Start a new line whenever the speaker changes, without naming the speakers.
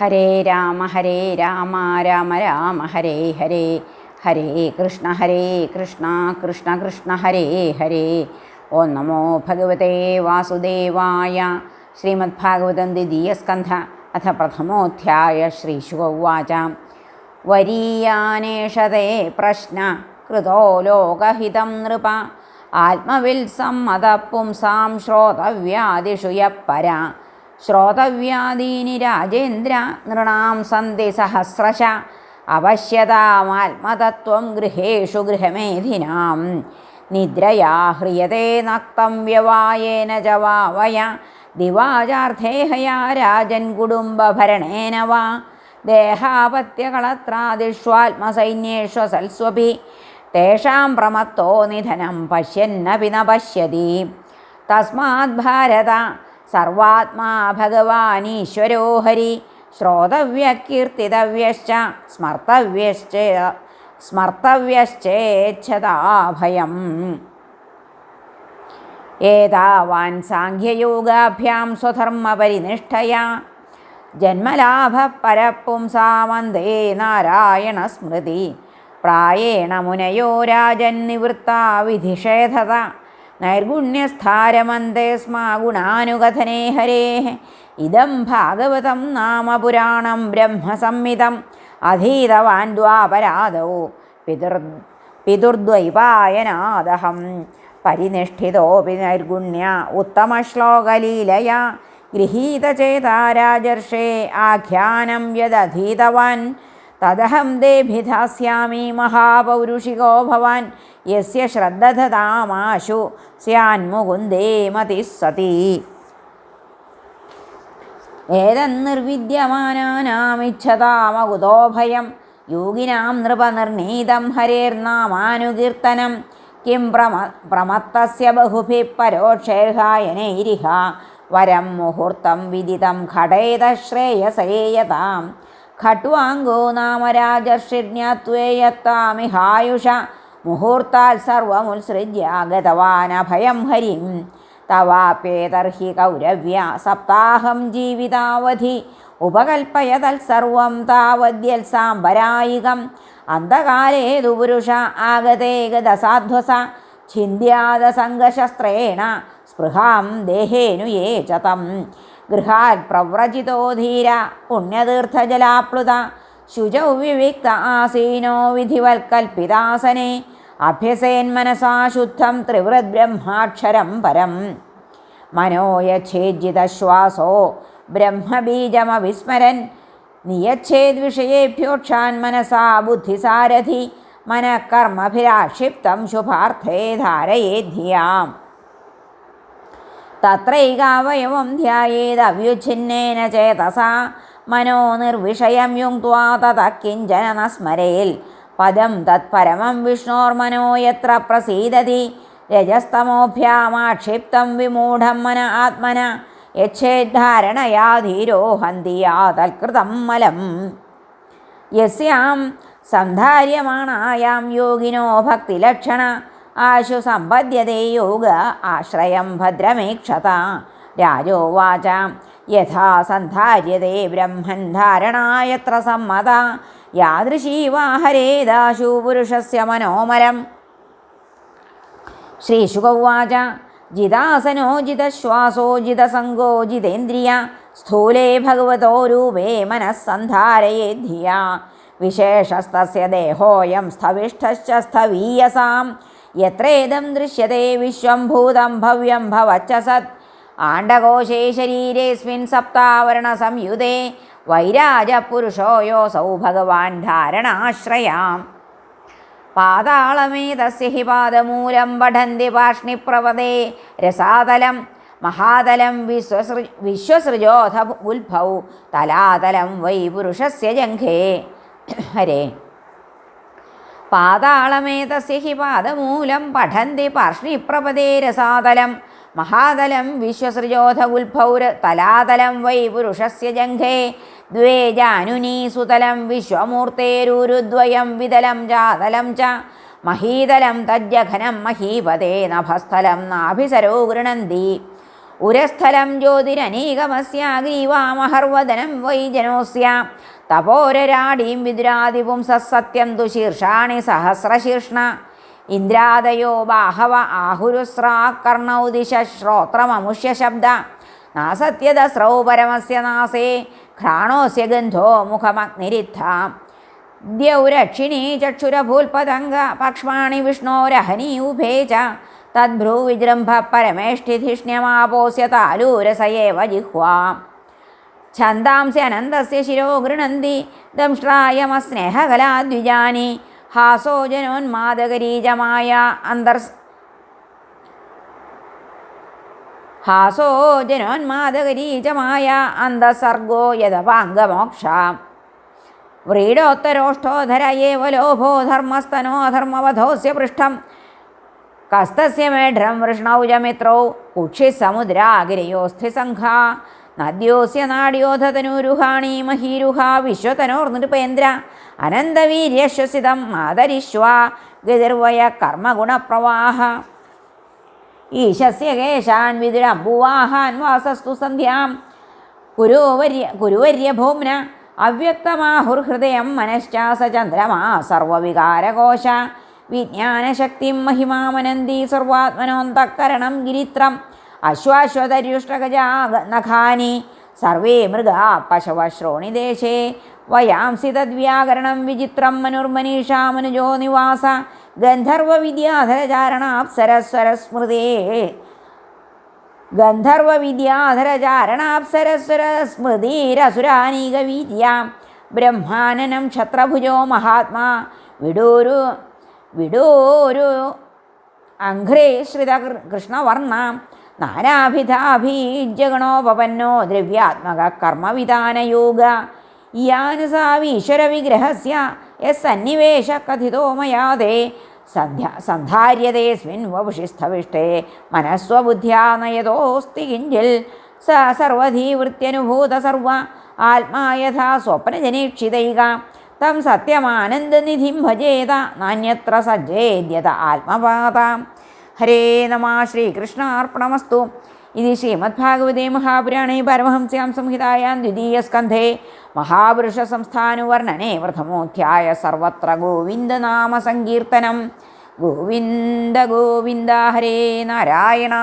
ഹരേ രാമ ഹരേ രാമ രാമ രാമ ഹരേ ഹരേ. ഹരേ കൃഷ്ണ ഹരേ കൃഷ്ണ കൃഷ്ണ കൃഷ്ണ ഹരേ ഹരേ. ഓ നമോ ഭഗവതേ വാസുദേവായ ശ്രീമദ്ഭാഗവതം ദ്വിതീയസ്കന്ധ അഥ പ്രഥമോധ്യായ ശ്രീശുഗൗവാച വരീയാനേഷതേ പ്രശ്ന കൃതോ ലോകഹിതം നൃപ. ആത്മവിൽ സമ്മത പുംസാം ശ്രോതവ്യാദിഷു യപ്പര. ശ്രോതവ്യാദീനി രാജേന്ദ്ര നൃണാം സന്ധി സഹസ്രശ അവശ്യതാമാത്മതത്വം ഗൃഹേഷു ഗൃഹമേധിനാം. നിദ്രയാ ഹ്രിയതേ നക്തം വ്യവായേന ജവാവയ ദിവാചാർദ്ധേഹയാ രാജൻ കുടുംബഭരണേന വാ. ദേഹാപത്യകളത്രാദിഷ്വാത്മസൈന്യേഷ്വസൽസ്വപി തേഷാം പ്രമത്തോ നിധനം പശ്യന്നപി ന പശ്യതി തസ്മാത് ഭാരത സർവാത്മാ ഭഗവാനീശ്വരോ ഹരി ശ്രോതവ്യകീർത്തിതവ്യശ്ച സ്മർത്തവ്യശ്ച സ്മർത്തവ്യശ്ചേച്ഛതാഭയം. ഏതാവാൻ സാഖ്യയോഗാഭ്യാം സ്വധർമ്മപരിനിഷ്ഠയാ. ജന്മലാഭപരപുംസാമന്ദേ നാരായണസ്മൃതി പ്രായേണ മുനയോ രാജന്നിവൃത്താ വിധിഷേധത നൈർഗുണ്യസ്ഥാരമന്തേ സ്മാ ഗുണാനുകഥനേ ഹരേ. ഇതം ഭാഗവതം നാമ പുരാണം ബ്രഹ്മസംഹിതം. അധീതവാൻ ദ്വാപരാധോ പിതൃ പിതുർദ്വൈപായനാദഹം പരിനിഷ്ഠിതോപി നൈർഗുണ്യ ഉത്തമശ്ലോകലീലയാ. ഗൃഹീതചേതാരാജർഷേ ആഖ്യാനം യദധീതവാൻ. തദഹം ദേഭിധാസ്യാമി മഹാപൗരുഷികോ ഭവാൻ. യസ്യ ശ്രദ്ധതാമാശു സ്യാൻമുകുന്ദേ മതി സതി ഏതന്നിർവിദ്യമാനാമിച്ഛതാമകുതോ ഭയം യോഗിനാം നൃപനിർണീതം ഹരേർനാമാനുകീർത്തനം കിം പ്രമ പ്രമത്തസ്യ ബഹുഭി പരോക്ഷേർഹായനൈരിഹ വരം മുഹൂർത്തം വിദിതം ഘടേത ശ്രേയസേയതാം ഖട്വാംഗോ നാമ രാജർഷിജ്ഞാത്വേയത്താമിഹായുഷ മുഹൂർത്താൽ സർവമുത്സൃജ്യ ഗതവാനഭയം ഹരിം. തവാപ്യേതർഹി കൗരവ്യ സപ്താഹം ജീവിതാവധി. ഉപകൽപ്പയ സർവം താവദ്യൽസാംബരായികം അന്ധകാലേതു പുരുഷ ആഗതേ ഗതസാധ്വസ ഛിന്ദ്യാദസംഗശസ്ത്രേണ സ്പൃഹാം ദേഹേനു യേ ചതം ഗൃഹാൽ പ്രവ്രജിതോ ധീര. പുണ്യതീർത്ഥജലാപ്ലുത. ശുചൗ വിവിക്ത ആസീനോ വിധിവൽക്കൽപ്പിതാസനെ അഭ്യസേന്മനസാ ശുദ്ധം ത്രിവൃദ്ബ്രഹ്മാക്ഷരം പരം. മനോയച്ഛേജിതശ്വാസോ ബ്രഹ്മബീജമവിസ്മരൻ. നിയച്ഛേദ്വിഷയേഭ്യോക്ഷാൻ മനസാ ബുദ്ധിസാരഥി. മനഃകർമ്മഭിരാക്ഷിപ്തം ശുഭാർത്ഥേ ധാരയേദ്ധിയാം. തത്രൈകാവയവം ധ്യായേതവ്യുച്ഛിന്നേന ചേതസാ. മനോ നിർവിഷയം യുങ്ക്വാ തത കിഞ്ചന ന സ്മരേൽ പദം തത്പരമം വിഷ്ണോർമനോ യത്ര പ്രസീദതി രജസ്തമോഭ്യാമാക്ഷിപ്തം വിമൂഢം മന ആത്മന. യച്ഛേദ്ധാരണയാ ധീരോ ഹന്തിയാ മലം. യസ്യാം സന്ധാര്യമാണായാം യോഗിനോ ഭക്തിലക്ഷണ. ആശു സമ്പദ്യതേ യോഗ ആശ്രയം ഭദ്രമേക്ഷത. രാജോവാച യഥാ സന്ധാര്യതേ ബ്രഹ്മൻ ധാരണായത്ര സമ്മത. യാദൃശീവാഹരേദാശു പുരുഷസ്യ മനോമരം. ശ്രീശുകൗവാച ജിതാസനോ ജിതശ്വാസോ ജിതസംഗോ ജിതേന്ദ്രിയ സ്ഥൂലേ ഭഗവതോ രൂപേ മനസ്സന്ധാരയേ ധിയ. വിശേഷസ്തസ്യ ദേഹോയം സ്ഥവിഷ്ഠശ്ച സ്ഥവീയസാം. യത്രേദം ദൃശ്യത്തെ വിശ്വം ഭൂതം ഭവ്യം ഭവച്ച സത്. ആണ്ടകോശേ ശരീരേസ്മിൻ സപ്താവരണ സംയുതേ വൈരാജപുരുഷോയോ സൗ ഭഗവാൻ ധാരണാശ്രയാം. പാതാളമേ തസ്യ ഹി പാദമൂലം പഠന്തി പാഷ്ണിപ്രവദേ രസാതലം മഹാതലം വിശ്വസൃ വിശ്വസൃജോധ ഉത്ഭൗ തലാതലം വൈ പുരുഷസ്യ ജംഘേ. ഹരേ. പാതാളമേ തസ്യ ഹി പാദമൂലം പഠന്തി പാർഷ്ണിപ്രപദേ രസാതലം മഹാതലം വിശ്വസൃജോധ ഉത്ഭൗര തലാതലം വൈ പുരുഷസ്യ ജംഘേ. ദ്വേ ജാനുനീ സുതലം വിശ്വമൂർത്തേരുരുദ്വയം വിതലം ജാതലം ച. മഹീതലം തജ്ജഘനം മഹീപതേ നഭസ്ഥലം നാഭിസരോ ഗൃണന്തി. ഉരസ്ഥലം ജ്യോതിരനീകമസ്യാഗ്രീവാമഹർവദനം വൈ ജനോസ്യ. തപോരരാടീം വിദുരാദിപും സസത്യം തു ശീർഷാണി സഹസ്രശീർഷ്ണ. ഇന്ദ്രാദയോ ബാഹവ ആഹുരുസ്രാ കർണൗദിശ ശ്രോത്രമമുഷ്യ ശബ്ദ. നാസത്യദസ്രൗ പരമസ്യ നാസേ ഘ്രാണോസ്യ ഗന്ധോ മുഖമഗ്നിരിദ്ധ. ദ്യൗരക്ഷിണീ ചക്ഷുരഭൂൽപതംഗ പക്ഷ്മാണി വിഷ്ണോരഹനീ ഉഭേ ച തദ്ഭ്രൂവിജൃംഭ പരമേഷ്ടിധിഷ്ണ്യമാപോസ്യ താലൂരസയേവ ജിഹ്വാ. ഛന്ദാംസി അനന്തസ്യ ശിരോ ഗൃണന്തി ദംഷ്ട്രായമസ്നേഹകലാദ്വിജാനി. ഹാസോ ജനോന്മാദകരീജമായ അന്തർ ഹാസോജനോന്മാദകരീജമായ അന്തസർഗോ യഥവാംഗമോക്ഷ വ്രീഡോത്തരോഷ്ടോധര ഏവ ലോഭോ ധർമ്മസ്തനോ ധർമ്മവധോസ്യ പൃഷ്ഠം കസ്തസ്യ മേഢ്രം വൃഷ്ണൗജമിത്രൗ കുക്ഷിസമുദ്രാഗിരയോസ്ഥിസംഘ. നദ്യോസ്യ നാടിയോധതനുരുഹാണി മഹീരുഹ വിശ്വതനോർനൃപേന്ദ്ര. അനന്തവീര്യശ്വസിതം മാതരിശ്വ ഗതിർവയ കർമ്മഗുണപ്രവാഹ. ഈശസ്യ കേശാൻ വിതുരംബുവാഹാൻ വാസസ്തു സന്ധ്യാം. കുരുവര്യ കുരുവര്യഭൂമ്ന അവ്യക്തമാഹുർഹൃദയം മനശ്ചാസ ചന്ദ്രമാ സർവവികാരകോശ വിജ്ഞാനശക്തിം മഹിമാമനന്തി സർവാത്മനോന്തക്കരണം ഗിരിത്രം. അശ്വാശ്വതര്യുഷ്ടഗജാ നഖാനി. സർവേ മൃഗാ പശവ ശ്രോണിദേശേ വയാംസി തദ്വ്യാകരണം വിചിത്രം മനുർമനീഷാ മനുജോ നിവാസ ഗന്ധർവവിദ്യാധരചാരണാപ്സരസ്വരസ്മൃതേ. ഗന്ധർവവിദ്യാധരചാരണാപ്സരസ്വരസ്മൃതിരസുരാനീകവീര്യാം ബ്രഹ്മാനനം ക്ഷത്രഭുജോ മഹാത്മാ. വിഡൂരു വിഡൂരു അഘ്രേശ്രിത കൃഷ്ണവർണ നാനാഭിധാഭീജഗണോപപന്നോ ദ്രവ്യാത്മക കർമ്മവിധാനയോഗ. യാനുസാവീശ്വരവിഗ്രഹസ്യ യസന്നിവേശ കഥിതോ മയാതെ സന്ധ്യ സന്ധാര്യതേസ്മിൻ വപുഷിസ്ഥവിഷ്ടേ മനസ്വബുദ്ധ്യാ നയതോസ്തി കിഞ്ചിൽ സ സർവധീവൃത്യനുഭൂത സർവ ആത്മാ യഥാ സ്വപ്നജനീക്ഷിതൈക തം സത്യമാനന്ദനിധിം ഭജേത നാന്യത്ര സജ്ജേദ്യത ആത്മപാത ഹരേ നമ ശ്രീകൃഷ്ണാർപ്പണമസ്തു ഇത് ശ്രീമദ്ഭാഗവതേ മഹാപുരാണേ പരമഹംസ്യാം സംഹിതായാം ദ്വിതീയസ്കന്ധേ മഹാപുരുഷസംസ്ഥാനുവർണനെ പ്രഥമോധ്യായ സർവത്ര ഗോവിന്ദനാമസങ്കീർത്തനം ഗോവിന്ദ ഗോവിന്ദ ഹരേ നാരായണ.